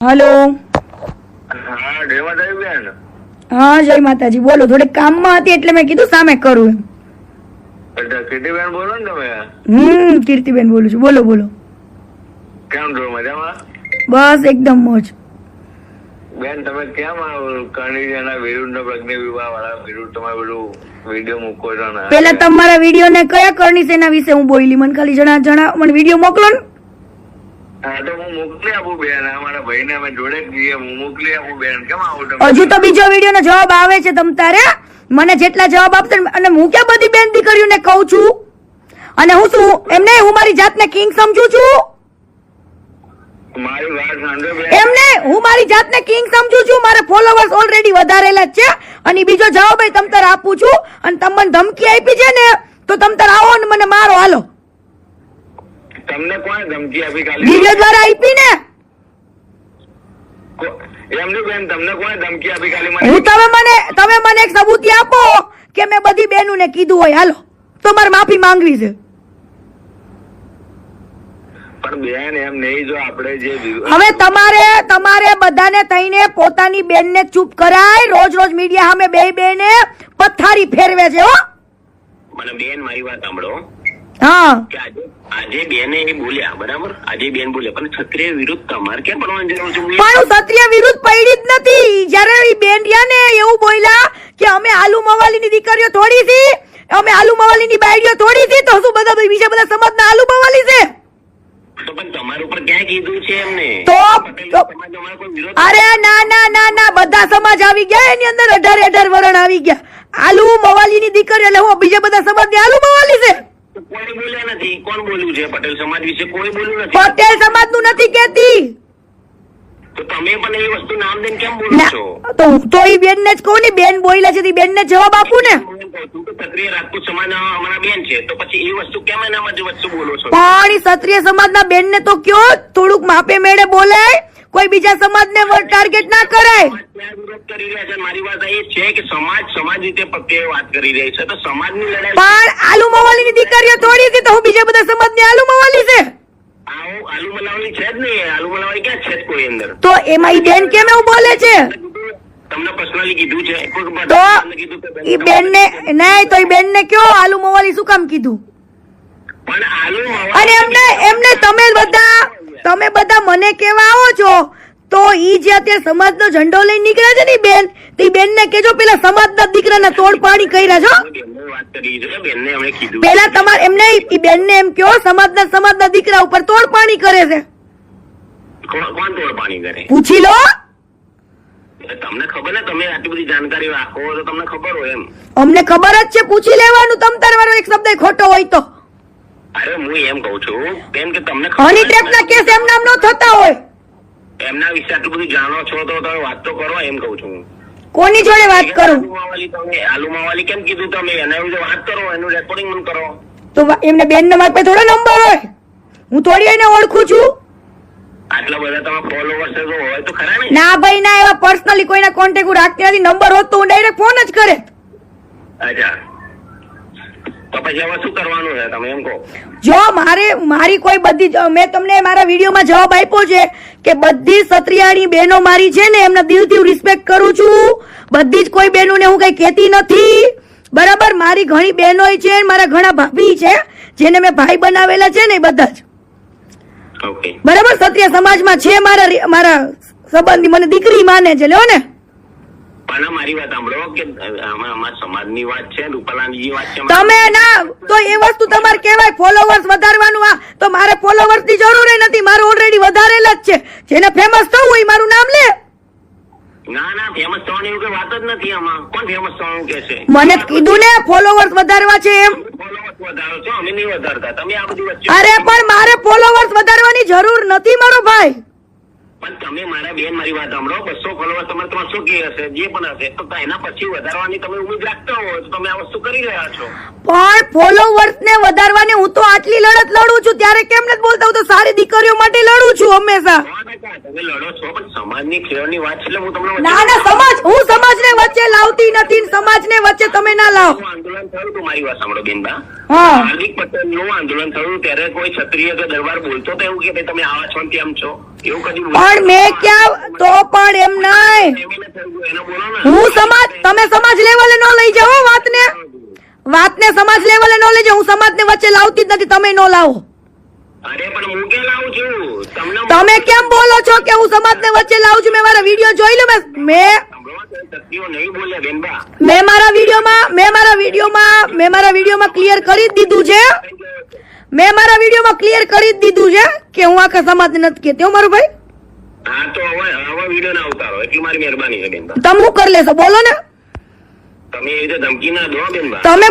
Hello. હા જય માતાજી. બોલો થોડીક કામમાં હતી એટલે મેં કીધું સામે કરું એમ. કીર્તિબેન બોલો ને તમે? હમ કીર્તિબેન બોલું છું. બોલો બોલો. કેમ છો? મજામાં? બસ એકદમ મોજ. બેન તમે કેમ કરણી કરણીના વિરુદ્ધ પ્રજ્ઞા વિવાહ વાળા વિરુદ્ધ તમારે બધું વીડિયો મૂકો છો પેલા તમારા વીડિયો ને કયા કરણી સેના વિશે હું બોલી? મને ખાલી જણા જણા મને વીડિયો મોકલો ને. હજુ તો બીજો વીડિયો નો જવાબ આવે છે તમ તારે? મને જેટલા જવાબ આપશે અને હું ક્યાં બધી બેન દીકરીઓને કહું છું? અને હું શું એમને હું મારી જાતને કિંગ સમજુ છું? એમને હું મારી જાતને કિંગ સમજુ છું? મારે ફોલોવર્સ ઓલરેડી વધારેલા જ છે. અને બીજો જવાબ તમ તારે આપું છું. અને તમને મને ધમકી આપી છે ને તો તમ તારે આવો ને મને મારો હાલો. તમને કોણે ધમકી આપી કાલે? વીડિયો દ્વારા આપી ને? એમની બેન તમને કોણે ધમકી આપી કાલે મને? હું તમે મને તમે મને એક સબૂતી આપો કે મેં બધી બહેનોને કીધું હોય. હાલો તો મારે માફી માંગવી છે. પણ બેન એમ નહીં જો આપણે જે હવે તમારે તમારે બધાને થઈને પોતાની બેનને ચૂપ કરાય. રોજ રોજ મીડિયા સામે બે બેને પથારી ફેરવે છે હો. મને બેન મારી વાત સાંભળો. આજે આજે બેને એ બોલ્યા બરાબર? આજે બેન બોલ્યા પણ ક્ષત્રિય વિરુદ્ધ તમારે કેમ પડવાની જરૂર છે પણ ક્ષત્રિય વિરુદ્ધ પડી જ નથી. જ્યારે બેન રહ્યા ને એવું બોલ્યા કે અમે આલુ મવાલીની દીકરીઓ થોડી હતી અમે આલુ મવાલીની બાયડીઓ થોડી હતી તો શું બધા બીજા બધા સમાજના આલુ મવાલી છે? તો પણ તમારા ઉપર ક્યાં કીધું છે એમને? તો- પટેલ તો- સમાજ અમારો કોઈ વિરોધ અરે ના ના ના ના બધા સમાજ આવી ગયા એની અંદર. અઢાર અઢાર વરણ આવી ગયા. આલુ મવાલીની દીકરી એટલે હું બીજા બધા સમાજની આલુ મવાલી છે. કોઈ બોલ્યા નથી. કોણ બોલ્યું છે? પટેલ સમાજ વિશે કોઈ બોલ્યું નથી. પટેલ સમાજનું નથી કેતી તો તમે પણ એ વસ્તુ નામ દઈને કેમ બોલો છો? તો હું તો બેન ને જ કહું ને બેન બોલ્યા છે બેન ને જવાબ આપું ને. ક્ષત્રિય રાજપૂત સમાજના અમારા બેન છે તો પછી એ વસ્તુ કેમ એના બોલો છો? પણ ક્ષત્રિય સમાજના બેનને તો કયો થોડુંક માપે મેળે બોલાય કોઈ બીજા સમાજને ટાર્ગેટ ના કરાય કરી. રહ્યા છે મારી વાત એ છે કે સમાજ સમાજ રીતે વાત કરી રહી છે. તો સમાજની લડાઈ પણ આલુ મવાલીની દીકરીઓ થોડી હતી તો હું બીજા બધા સમાજની આલુ મવાલી છે? આવું આલુ મલાવલી છે જ નહીં. આલુ મલાવલી ક્યાં છે કોઈ અંદર? તો એમાં ઈ બેન કેમ એવું બોલે છે? તમને પર્સનલી કીધું છે. તો એ બેન ને નહીં તો ઈ બેનને કયો આલુ મવાલી શું કામ કીધું? અને એમને એમને તમે બધા તમે બધા મને કેવા આવો છો તો ઈ જે અત્યારે સમાજનો ઝંડો લઈ નીકળે છે ને બેન તો ઈ બેનને કેજો પેલા સમાજના દીકરાના તોડ પાણી કર્યા છો. પેલા તમારે એમને ઈ બેનને એમ કયો સમાજના સમાજના દીકરા ઉપર તોડ પાણી કરે છે. પૂછી લો. તમને ખબર ને તમે આટલી બધી જાણકારી રાખો તો તમને ખબર હોય એમ. અમને ખબર જ છે પૂછી લેવાનું તમ તાર મારો એક શબ્દ ખોટો હોય તો. અરે હું એમ કહું છું કેમ કે તમને હની ટ્રેપ ના કેસ એમ નામ નો થતા હોય. એમના વિશે આટલું બધું જાણો છો તો તમે વાત તો કરો એમ કહું છું. કોની જોડે વાત કરું? આલુ માવાલી કેમ કીધું તમે? એના વિશે વાત કરો એનું રેકોર્ડિંગ મને કરો. તો એમને બેન ના મારા થોડો નંબર હોય. હું થોડી એને ઓળખું છું. આટલા બધા તમે ફોલોવર્સ તો હોય તો ખરા ને? ના ભાઈ ના એવા પર્સનલી કોઈના કોન્ટેક્ટ હું રાખતી નથી. નંબર હોત તો હું ડાયરેક્ટ ફોન જ કરે. અચ્છા. તો પછી હવે શું કરવાનું છે? તમે એમ કહો. જો મારે મારી કોઈ બધી મેં તમને મારા વિડીયોમાં જવાબ આપ્યો છે કે બધી સત્રિયાણી બહેનો મારી છે ને એમના દિલથી હું રિસ્પેક્ટ કરું છું. બધી જ કોઈ બહેનોને હું કંઈ કહેતી નથી. બરાબર? મારી ઘણી બહેનોય છે મારા ઘણા ભાભી છે જેને મેં ભાઈ બનાવેલા છે ને બધા જ. બરાબર? ક્ષત્રિય સમાજમાં છે મારા મારા સંબંધી મને દીકરી માને છે લ્યો ને. પણ મારી વાત સાંભળો કે અમારા સમાજની વાત છે રૂપાલાની વાત છે તમે ના તો એ વસ્તુ તમારે કહેવાય ફોલોવર્સ વધારવાનું આ તો મારે ફોલોવર્સની જરૂર નથી મારું ઓલરેડી વધારેલા જ છે. જેને ફેમસ થવું હોય મારું નામ લે. ના ના ફેમસ થવાની એવું વાત જ નથી આમાં. કોણ ફેમસ થવાનું કે છે? મને કીધું ને ફોલોવર્સ વધારવા છે એમ. વધારો છો અમે નહીં વધારતા. તમે આ બધી અરે પણ મારે ફોલોવર્સ વધારવાની જરૂર નથી મારો ભાઈ. પણ તમે મારા બેન મારી વાત સાંભળો બસો ફોલોવર તમારે ત્રણસો કે હશે જે પણ હશે તો એના પછી વધારવાની તમે ઉમેદ રાખતા હો તો તમે આ વસ્તુ કરી રહ્યા છો. પણ ફોલોવર્સ ને વધારવાની હું તો આટલી લડત લડું છું ત્યારે કેમ નથી બોલતા? હું તો સારી દીકરીઓ માટે લડું છું હંમેશા. તમે લડો છો પણ સમાજની ખેડની વાત છે એટલે હું તમને ના ના સમાજ હું સમાજને વચ્ચે લાવતી નથી ને સમાજને વચ્ચે તમે ના લાવ. આંદોલન થયું તો મારી વાત સાંભળો બેનબા હા. હાર્દિક પટેલનું આંદોલન થયું ત્યારે કોઈ ક્ષત્રિય કે દરબાર બોલતો તો એવું કે ભાઈ તમે આવા છો ને તેમ છો. પણ મેં ક્યાં તો પણ એમ નહીં. ને હું સમાજ તમે સમાજ લેવલે ન લઈ જાઓ હો વાતને. વાતને સમાજ લેવલે ન લઈ જાઓ. હું સમાજને વચ્ચે લાવતી જ નથી. તમે ન લાવો. તમે કેમ બોલો છો કે હું સમાજને વચ્ચે લાવું છું? મેં મારા વીડિયો જોઈ લો મેં મેં મારા વિડીયોમાં મેં મારા વિડીયોમાં મેં મારા વિડીયોમાં ક્લિયર કરી દીધું છે. મેં મારા વિડીયોમાં ક્લિયર કરી જ દીધું છે કે હું આખા સમાજ નથી કે હો મારું ભાઈ. હા તો હવે હવે વીડિયો ના ઉતારો. એટલી મારી મહેરબાની છે બેન. તમે શું કરી લેશો? બોલો ને. તમે એ રીતે ધમકી ના દો બેન તમે